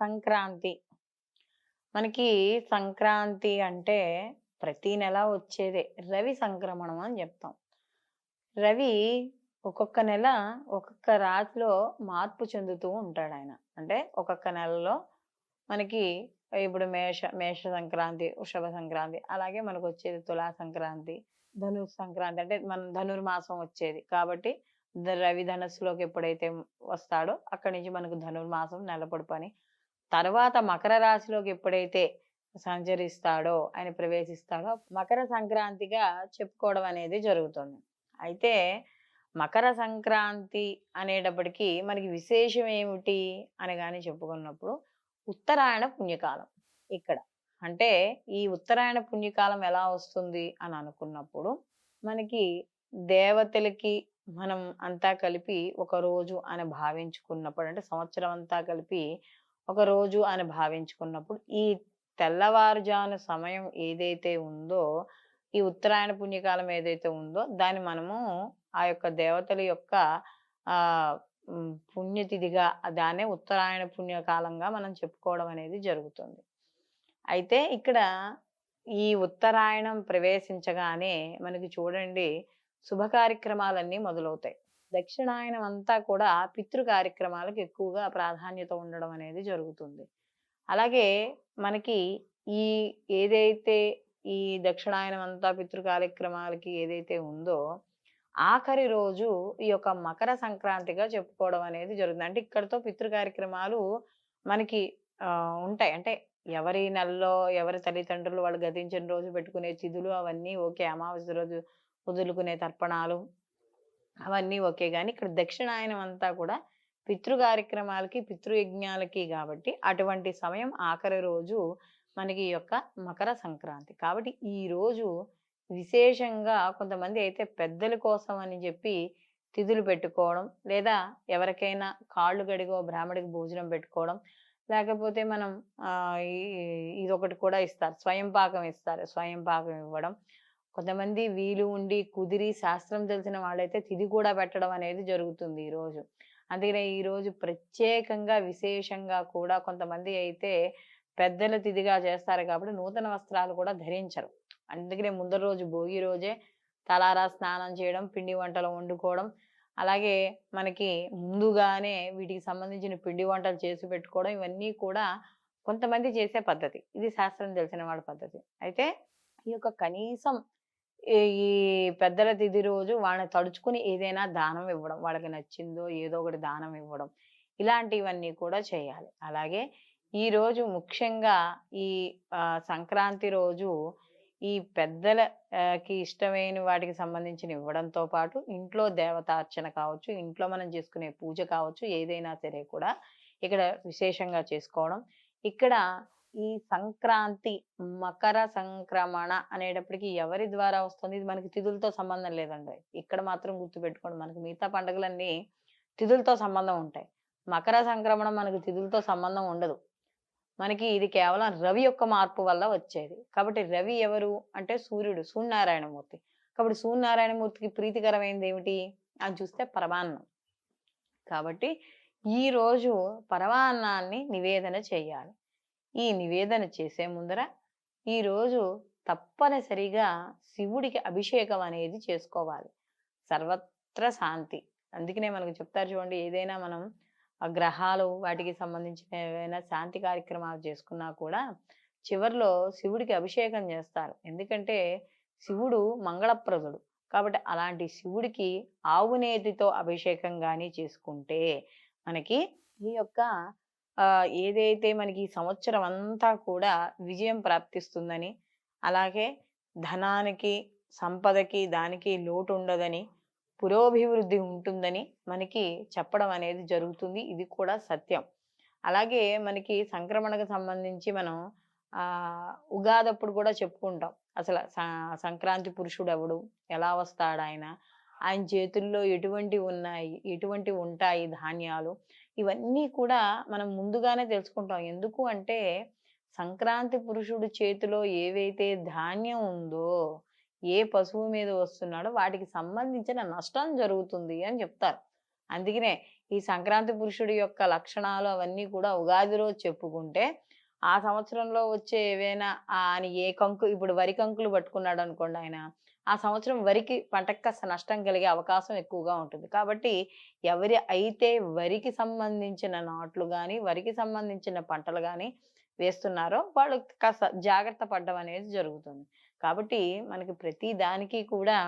సంక్రాంతి. మనకి సంక్రాంతి అంటే ప్రతి నెల వచ్చేదే రవి సంక్రమణం అని చెప్తాం. రవి ఒక్కొక్క నెల ఒక్కొక్క రాశిలో మార్పు చెందుతూ ఉంటాడు ఆయన. అంటే ఒక్కొక్క నెలలో మనకి ఇప్పుడు మేష మేష సంక్రాంతి వృషభ సంక్రాంతి అలాగే మనకు వచ్చేది తులా సంక్రాంతి ధను సంక్రాంతి అంటే మన ధనుర్మాసం వచ్చేది. కాబట్టి ద- రవి ధనస్సులోకి ఎప్పుడైతే వస్తాడో అక్కడి నుంచి మనకు ధనుర్మాసం నెలపడి పని తర్వాత మకర రాశిలోకి ఎప్పుడైతే సంచరిస్తాడో ఆయన ప్రవేశిస్తాడో మకర సంక్రాంతిగా చెప్పుకోవడం అనేది జరుగుతుంది. అయితే మకర సంక్రాంతి అనేటప్పటికీ మనకి విశేషం ఏమిటి అని కానీ చెప్పుకున్నప్పుడు ఉత్తరాయణ పుణ్యకాలం ఇక్కడ. అంటే ఈ ఉత్తరాయణ పుణ్యకాలం ఎలా వస్తుంది అని అనుకున్నప్పుడు మనకి దేవతలకి మనం అంతా కలిపి ఒక రోజు అని భావించుకున్నప్పుడు అంటే సంవత్సరం అంతా కలిపి ఒక రోజు అని భావించుకున్నప్పుడు ఈ తెల్లవారుజాను సమయం ఏదైతే ఉందో ఈ ఉత్తరాయణ పుణ్యకాలం ఏదైతే ఉందో దాన్ని మనము ఆ యొక్క దేవతల యొక్క ఆ పుణ్యతిథిగా దాన్నే ఉత్తరాయణ పుణ్యకాలంగా మనం చెప్పుకోవడం అనేది జరుగుతుంది. అయితే ఇక్కడ ఈ ఉత్తరాయణం ప్రవేశించగానే మనకి చూడండి శుభ కార్యక్రమాలన్నీ మొదలవుతాయి. దక్షిణాయనం అంతా కూడా పితృ కార్యక్రమాలకు ఎక్కువగా ప్రాధాన్యత ఉండడం అనేది జరుగుతుంది. అలాగే మనకి ఈ ఏదైతే ఈ దక్షిణాయనం అంతా పితృ కార్యక్రమాలకి ఏదైతే ఉందో ఆఖరి రోజు ఈ యొక్క మకర సంక్రాంతిగా చెప్పుకోవడం అనేది జరుగుతుంది. అంటే ఇక్కడతో పితృ కార్యక్రమాలు మనకి ఉంటాయి. అంటే ఎవరి నెలలో ఎవరి తల్లిదండ్రులు వాళ్ళు గతించిన రోజు పెట్టుకునే తిథులు అవన్నీ ఓకే. అమావాస్య రోజు వదులుకునే తర్పణాలు అవన్నీ ఓకే. కానీ ఇక్కడ దక్షిణాయనం అంతా కూడా పితృ కార్యక్రమాలకి పితృయజ్ఞాలకి కాబట్టి అటువంటి సమయం ఆఖరి రోజు మనకి ఈ యొక్క మకర సంక్రాంతి. కాబట్టి ఈ రోజు విశేషంగా కొంతమంది అయితే పెద్దల కోసం అని చెప్పి తిథులు పెట్టుకోవడం లేదా ఎవరికైనా కాళ్ళు గడిగో బ్రాహ్మడికి భోజనం పెట్టుకోవడం లేకపోతే మనం ఇదొకటి కూడా ఇస్తారు. స్వయం పాకం ఇస్తారు. స్వయం పాకం ఇవ్వడం కొంతమంది వీలు ఉండి కుదిరి శాస్త్రం తెలిసిన వాళ్ళైతే తిది కూడా పెట్టడం అనేది జరుగుతుంది ఈరోజు అందుకనే ఈరోజు ప్రత్యేకంగా విశేషంగా కూడా కొంతమంది అయితే పెద్దల తిదిగా చేస్తారు కాబట్టి నూతన వస్త్రాలు కూడా ధరించరు. అందుకనే ముందర రోజు భోగి రోజే తలారా స్నానం చేయడం పిండి వంటలు వండుకోవడం అలాగే మనకి ముందుగానే వీటికి సంబంధించిన పిండి వంటలు చేసి పెట్టుకోవడం ఇవన్నీ కూడా కొంతమంది చేసే పద్ధతి. ఇది శాస్త్రం తెలిసిన వాళ్ళ పద్ధతి. అయితే ఈ యొక్క కనీసం ఈ ఈ పెద్దల తిథి రోజు వాళ్ళని తడుచుకుని ఏదైనా దానం ఇవ్వడం వాళ్ళకి నచ్చిందో ఏదో ఒకటి దానం ఇవ్వడం ఇలాంటివన్నీ కూడా చేయాలి. అలాగే ఈ రోజు ముఖ్యంగా ఈ సంక్రాంతి రోజు ఈ పెద్దలకి ఇష్టమైన వాటికి సంబంధించిన ఇవ్వడంతో పాటు ఇంట్లో దేవతార్చన కావచ్చు ఇంట్లో మనం చేసుకునే పూజ కావచ్చు ఏదైనా సరే కూడా ఇక్కడ విశేషంగా చేసుకోవడం. ఇక్కడ ఈ సంక్రాంతి మకర సంక్రమణ అనేటప్పటికి ఎవరి ద్వారా వస్తుంది? ఇది మనకి తిథులతో సంబంధం లేదండి. ఇక్కడ మాత్రం గుర్తుపెట్టుకోండి మనకి మిగతా పండుగలన్నీ తిథులతో సంబంధం ఉంటాయి. మకర సంక్రమణ మనకి తిథులతో సంబంధం ఉండదు. మనకి ఇది కేవలం రవి యొక్క మార్పు వల్ల వచ్చేది. కాబట్టి రవి ఎవరు? అంటే సూర్యుడు సూర్యనారాయణమూర్తి. కాబట్టి సూర్యనారాయణమూర్తికి ప్రీతికరమైనది ఏమిటి? అని చూస్తే పరమాన్నం. కాబట్టి ఈ రోజు పరమాన్నాన్ని నివేదన చేయాలి. ఈ నివేదన చేసే ముందర ఈ రోజు తప్పనిసరిగా శివుడికి అభిషేకం అనేది చేసుకోవాలి. సర్వత్ర శాంతి. అందుకనే మనకు చెప్తారు చూడండి ఏదైనా మనం ఆ గ్రహాలు వాటికి సంబంధించిన ఏవైనా శాంతి కార్యక్రమాలు చేసుకున్నా కూడా చివర్లో శివుడికి అభిషేకం చేస్తారు. ఎందుకంటే శివుడు మంగళప్రదుడు. కాబట్టి అలాంటి శివుడికి ఆవు నేతితో అభిషేకం కానీ చేసుకుంటే మనకి ఈ యొక్క ఏదైతే మనకి ఈ సంవత్సరం అంతా కూడా విజయం ప్రాప్తిస్తుందని అలాగే ధనానికి సంపదకి దానికి లోటు ఉండదని పురోభివృద్ధి ఉంటుందని మనకి చెప్పడం అనేది జరుగుతుంది. ఇది కూడా సత్యం. అలాగే మనకి సంక్రమణకు సంబంధించి మనం ఉగాదప్పుడు కూడా చెప్పుకుంటాం. అసలు సంక్రాంతి పురుషుడు ఎవడు ఎలా వస్తాడు ఆయన ఆయన చేతుల్లో ఎటువంటి ఉన్నాయి? ఎటువంటి ఉంటాయి ధాన్యాలు? ఇవన్నీ కూడా మనం ముందుగానే తెలుసుకుంటాం. ఎందుకు అంటే సంక్రాంతి పురుషుడు చేతిలో ఏవైతే ధాన్యం ఉందో ఏ పశువు మీద వస్తున్నాడో వాటికి సంబంధించిన నష్టం జరుగుతుంది అని చెప్తారు. అందుకనే ఈ సంక్రాంతి పురుషుడి యొక్క లక్షణాలు అవన్నీ కూడా ఉగాది రోజు చెప్పుకుంటే ఆ సంవత్సరంలో వచ్చే ఏవైనా ఆయన ఏ కంకు ఇప్పుడు వరి కంకులు పట్టుకున్నాడు అనుకోండి ఆయన ఆ సంవత్సరం వరికి పంటకు కాస్త నష్టం కలిగే అవకాశం ఎక్కువగా ఉంటుంది. కాబట్టి ఎవరి అయితే వరికి సంబంధించిన నాట్లు కానీ వరికి సంబంధించిన పంటలు కానీ వేస్తున్నారో వాళ్ళు కాస్త జాగ్రత్త పడడం అనేది జరుగుతుంది. కాబట్టి మనకి ప్రతి దానికి కూడా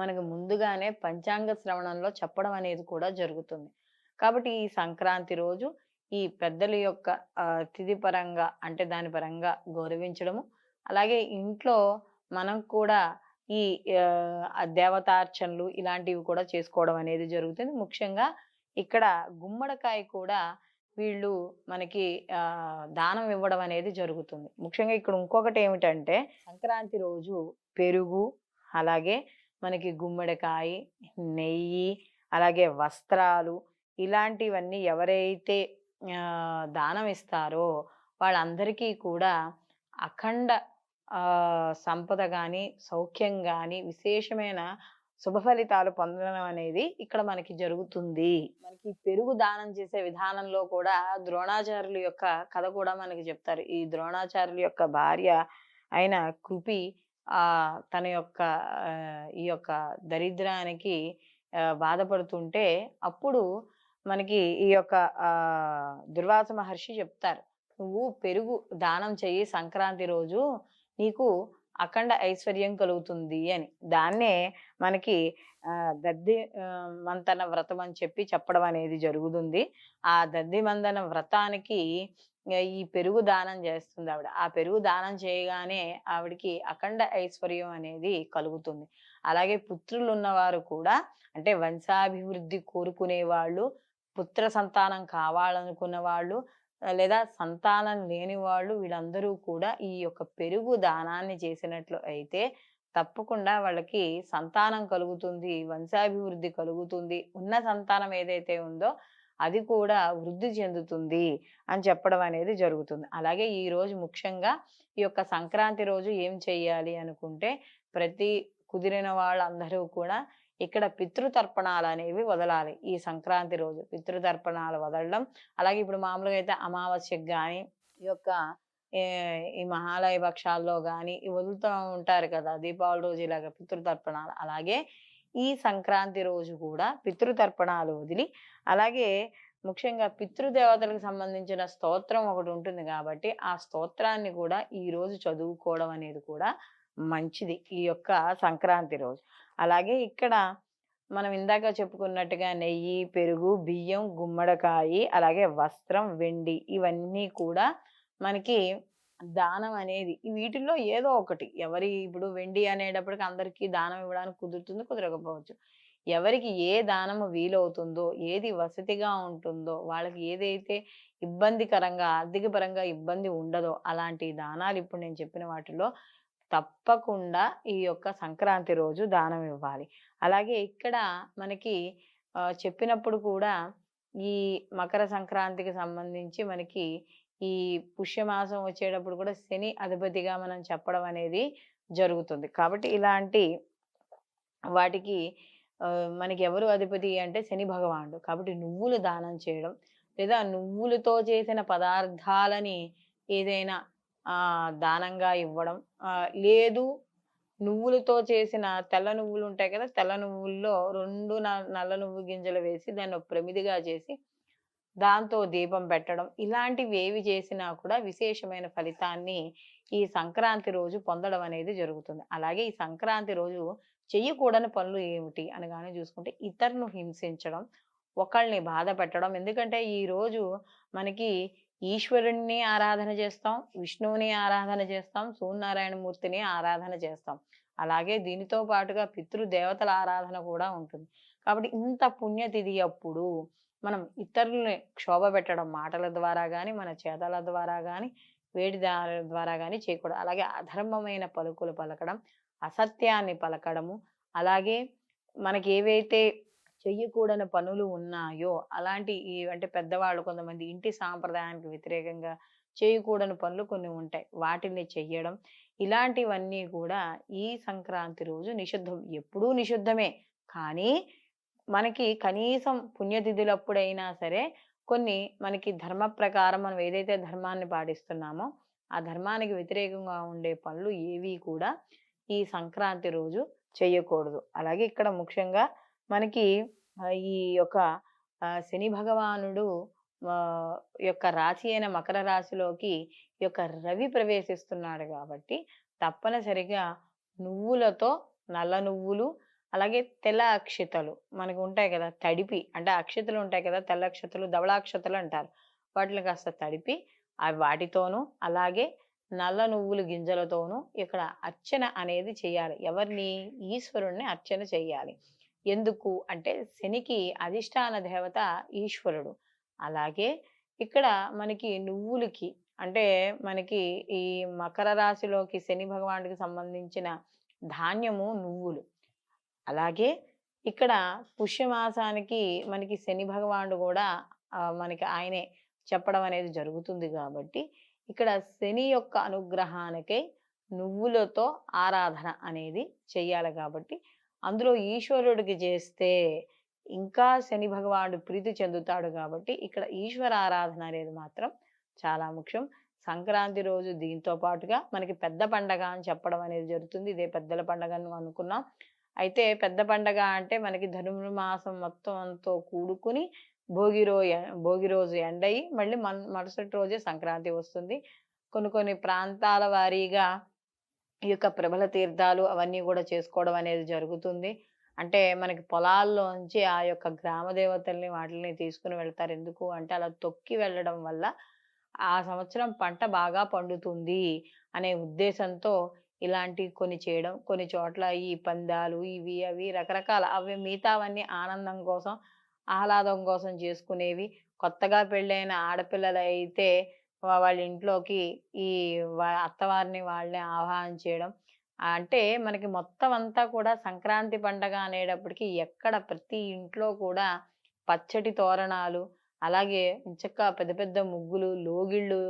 మనకు ముందుగానే పంచాంగ శ్రవణంలో చెప్పడం అనేది కూడా జరుగుతుంది. కాబట్టి ఈ సంక్రాంతి రోజు ఈ పెద్దల యొక్క తిథి పరంగా అంటే దాని పరంగా గౌరవించడము అలాగే ఇంట్లో మనం కూడా ఈ దేవతార్చనలు ఇలాంటివి కూడా చేసుకోవడం అనేది జరుగుతుంది. ముఖ్యంగా ఇక్కడ గుమ్మడికాయ కూడా వీళ్ళు మనకి దానం ఇవ్వడం అనేది జరుగుతుంది. ముఖ్యంగా ఇక్కడ ఇంకొకటి ఏమిటంటే సంక్రాంతి రోజు పెరుగు అలాగే మనకి గుమ్మడికాయ నెయ్యి అలాగే వస్త్రాలు ఇలాంటివన్నీ ఎవరైతే దానం ఇస్తారో వాళ్ళందరికీ కూడా అఖండ సంపద కానీ సౌఖ్యం కానీ విశేషమైన శుభ ఫలితాలు పొందడం అనేది ఇక్కడ మనకి జరుగుతుంది. మనకి పెరుగు దానం చేసే విధానంలో కూడా ద్రోణాచార్యుల యొక్క కథ కూడా మనకి చెప్తారు. ఈ ద్రోణాచార్యుల యొక్క భార్య అయిన కృపి ఆ తన యొక్క ఈ యొక్క దరిద్రానికి బాధపడుతుంటే అప్పుడు మనకి ఈ యొక్క ఆ దుర్వాస మహర్షి చెప్తారు. నువ్వు పెరుగు దానం చెయ్యి సంక్రాంతి రోజు నీకు అఖండ ఐశ్వర్యం కలుగుతుంది అని. దాన్నే మనకి దద్ది మంతన వ్రతం అని చెప్పి చెప్పడం అనేది జరుగుతుంది. ఆ దద్ది మందన వ్రతానికి ఈ పెరుగు దానం చేస్తుంది ఆవిడ. ఆ పెరుగు దానం చేయగానే ఆవిడకి అఖండ ఐశ్వర్యం అనేది కలుగుతుంది. అలాగే పుత్రులు ఉన్నవారు కూడా అంటే వంశాభివృద్ధి కోరుకునే వాళ్ళు పుత్ర సంతానం కావాలనుకున్న వాళ్ళు లేదా సంతానం లేని వాళ్ళు వీళ్ళందరూ కూడా ఈ యొక్క పెరుగు దానాన్ని చేసినట్లు అయితే తప్పకుండా వాళ్ళకి సంతానం కలుగుతుంది వంశాభివృద్ధి కలుగుతుంది ఉన్న సంతానం ఏదైతే ఉందో అది కూడా వృద్ధి చెందుతుంది అని చెప్పడం అనేది జరుగుతుంది. అలాగే ఈ రోజు ముఖ్యంగా ఈ యొక్క సంక్రాంతి రోజు ఏం చెయ్యాలి అనుకుంటే ప్రతి కుదిరిన వాళ్ళందరూ కూడా ఇక్కడ పితృతర్పణాలు అనేవి వదలాలి ఈ సంక్రాంతి రోజు. పితృతర్పణాలు వదలడం అలాగే ఇప్పుడు మామూలుగా అయితే అమావాస్యకు కానీ ఈ యొక్క ఈ మహాలయ పక్షాల్లో కానీ వదులుతూ ఉంటారు కదా దీపావళి రోజు ఇలాగ పితృతర్పణాలు. అలాగే ఈ సంక్రాంతి రోజు కూడా పితృతర్పణాలు వదిలి అలాగే ముఖ్యంగా పితృదేవతలకు సంబంధించిన స్తోత్రం ఒకటి ఉంటుంది కాబట్టి ఆ స్తోత్రాన్ని కూడా ఈ రోజు చదువుకోవడం అనేది కూడా మంచిది ఈ యొక్క సంక్రాంతి రోజు. అలాగే ఇక్కడ మనం ఇందాక చెప్పుకున్నట్టుగా నెయ్యి పెరుగు బియ్యం గుమ్మడికాయ అలాగే వస్త్రం వెండి ఇవన్నీ కూడా మనకి దానం అనేది వీటిల్లో ఏదో ఒకటి. ఎవరి ఇప్పుడు వెండి అనేటప్పటికి అందరికీ దానం ఇవ్వడానికి కుదురుతుంది కుదరకపోవచ్చు. ఎవరికి ఏ దానము వీలవుతుందో ఏది వసతిగా ఉంటుందో వాళ్ళకి ఏదైతే ఇబ్బందికరంగా ఆర్థిక పరంగా ఇబ్బంది ఉండదో అలాంటి దానాలు ఇప్పుడు నేను చెప్పిన వాటిలో తప్పకుండా ఈ యొక్క సంక్రాంతి రోజు దానం ఇవ్వాలి. అలాగే ఇక్కడ మనకి చెప్పినప్పుడు కూడా ఈ మకర సంక్రాంతికి సంబంధించి మనకి ఈ పుష్యమాసం వచ్చేటప్పుడు కూడా శని అధిపతిగా మనం చెప్పడం అనేది జరుగుతుంది. కాబట్టి ఇలాంటి వాటికి మనకి ఎవరు అధిపతి అంటే శని భగవానుడు. కాబట్టి నువ్వులు దానం చేయడం లేదా నువ్వులతో చేసిన పదార్థాలని ఏదైనా దానంగా ఇవ్వడం. లేదు నువ్వులతో చేసిన తెల్ల నువ్వులు ఉంటాయి కదా తెల్ల నువ్వుల్లో రెండు నల్ల నువ్వు గింజలు వేసి దాన్ని ఒక ప్రమిదిగా చేసి దాంతో దీపం పెట్టడం. ఇలాంటివి ఏవి చేసినా కూడా విశేషమైన ఫలితాన్ని ఈ సంక్రాంతి రోజు పొందడం అనేది జరుగుతుంది. అలాగే ఈ సంక్రాంతి రోజు చెయ్యకూడని పనులు ఏమిటి అనగానే చూసుకుంటే ఇతరులను హింసించడం ఒకళ్ళని బాధ పెట్టడం. ఎందుకంటే ఈ రోజు మనకి ఈశ్వరుణ్ణి ఆరాధన చేస్తాం విష్ణువుని ఆరాధన చేస్తాం సూర్యనారాయణమూర్తిని ఆరాధన చేస్తాం. అలాగే దీనితో పాటుగా పితృదేవతల ఆరాధన కూడా ఉంటుంది. కాబట్టి ఇంత పుణ్యతిథి అప్పుడు మనం ఇతరులని క్షోభ పెట్టడం మాటల ద్వారా కానీ మన చేతల ద్వారా కానీ వేడి ద్వారా కానీ చేయకూడదు. అలాగే అధర్మమైన పలుకులు పలకడం అసత్యాన్ని పలకడము అలాగే మనకి ఏవైతే చెయ్యకూడని పనులు ఉన్నాయో అలాంటి ఈ అంటే పెద్దవాళ్ళు కొంతమంది ఇంటి సాంప్రదాయానికి వ్యతిరేకంగా చేయకూడని పనులు కొన్ని ఉంటాయి. వాటిని చెయ్యడం ఇలాంటివన్నీ కూడా ఈ సంక్రాంతి రోజు నిషిద్ధం. ఎప్పుడూ నిషిద్ధమే. కానీ మనకి కనీసం పుణ్యతిథులప్పుడైనా సరే కొన్ని మనకి ధర్మ ప్రకారం మనం ఏదైతే ధర్మాన్ని పాటిస్తున్నామో ఆ ధర్మానికి వ్యతిరేకంగా ఉండే పనులు ఏవి కూడా ఈ సంక్రాంతి రోజు చేయకూడదు అలాగే ఇక్కడ ముఖ్యంగా మనకి ఈ యొక్క శని భగవానుడు యొక్క రాశి అయిన మకర రాశిలోకి ఈ యొక్క రవి ప్రవేశిస్తున్నాడు కాబట్టి తప్పనిసరిగా నువ్వులతో నల్ల నువ్వులు అలాగే తెల్ల అక్షతలు మనకు ఉంటాయి కదా తడిపి అంటే అక్షతలు ఉంటాయి కదా తెల్ల అక్షతలు ధవళాక్షతలు అంటారు. వాటిని కాస్త తడిపి వాటితోనూ అలాగే నల్ల నువ్వులు గింజలతోనూ ఇక్కడ అర్చన అనేది చేయాలి. ఎవరిని? ఈశ్వరుణ్ణి అర్చన చేయాలి. ఎందుకు? అంటే శనికి అధిష్టాన దేవత ఈశ్వరుడు. అలాగే ఇక్కడ మనకి నువ్వులకి అంటే మనకి ఈ మకర రాశిలోకి శని భగవానుడికి సంబంధించిన ధాన్యము నువ్వులు. అలాగే ఇక్కడ పుష్యమాసానికి మనకి శని భగవానుడు కూడా మనకి ఆయనే చెప్పడం అనేది జరుగుతుంది కాబట్టి ఇక్కడ శని యొక్క అనుగ్రహానికై నువ్వులతో ఆరాధన అనేది చెయ్యాలి కాబట్టి అందులో ఈశ్వరుడికి చేస్తే ఇంకా శని భగవానుడు ప్రీతి చెందుతాడు కాబట్టి ఇక్కడ ఈశ్వర ఆరాధన అనేది మాత్రం చాలా ముఖ్యం. సంక్రాంతి రోజు దీంతో పాటుగా మనకి పెద్ద పండగ అని చెప్పడం అనేది జరుగుతుంది. ఇదే పెద్దల పండగ అనుకున్నాం. అయితే పెద్ద పండగ అంటే మనకి ధనుర్మాసం మొత్తం అంతా కూడుకుని భోగి రో భోగి రోజు ఎండయి మళ్ళీ మన మరుసటి రోజే సంక్రాంతి వస్తుంది. కొన్ని కొన్ని ప్రాంతాల వారీగా ఈ యొక్క ప్రబల తీర్థాలు అవన్నీ కూడా చేసుకోవడం అనేది జరుగుతుంది. అంటే మనకి పొలాల్లోంచి ఆ యొక్క గ్రామ దేవతల్ని వాటిని తీసుకుని వెళ్తారు. ఎందుకు అంటే అలా తొక్కి వెళ్ళడం వల్ల ఆ సంవత్సరం పంట బాగా పండుతుంది అనే ఉద్దేశంతో ఇలాంటి కొన్ని చేయడం కొన్ని చోట్ల ఈ పందాలు ఇవి అవి రకరకాల అవి మిగతావన్నీ ఆనందం కోసం ఆహ్లాదం కోసం చేసుకునేవి. కొత్తగా పెళ్ళైన ఆడపిల్లలు అయితే వాళ్ళ ఇంట్లోకి ఈ అత్తవారిని వాళ్ళని ఆహ్వానించేయడం అంటే మనకి మొత్తం అంతా కూడా సంక్రాంతి పండగ అనేటప్పటికి ఎక్కడ ప్రతి ఇంట్లో కూడా పచ్చటి తోరణాలు అలాగే ఇంచక్క పెద్ద పెద్ద ముగ్గులు లోగిళ్ళు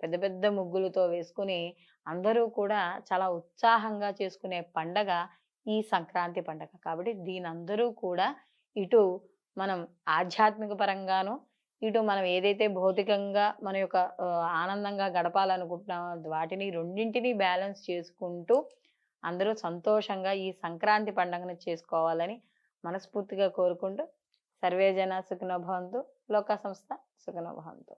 పెద్ద పెద్ద ముగ్గులతో వేసుకుని అందరూ కూడా చాలా ఉత్సాహంగా చేసుకునే పండగ ఈ సంక్రాంతి పండగ. కాబట్టి దీని అందరూ కూడా ఇటు మనం ఆధ్యాత్మిక పరంగాను ఇటు మనం ఏదైతే భౌతికంగా మన యొక్క ఆనందంగా గడపాలనుకుంటున్నామో వాటిని రెండింటిని బ్యాలెన్స్ చేసుకుంటూ అందరూ సంతోషంగా ఈ సంక్రాంతి పండుగను చేసుకోవాలని మనస్ఫూర్తిగా కోరుకుంటూ సర్వేజన సుఖనభవంతు లోక సంస్థ సుఖనభవంతు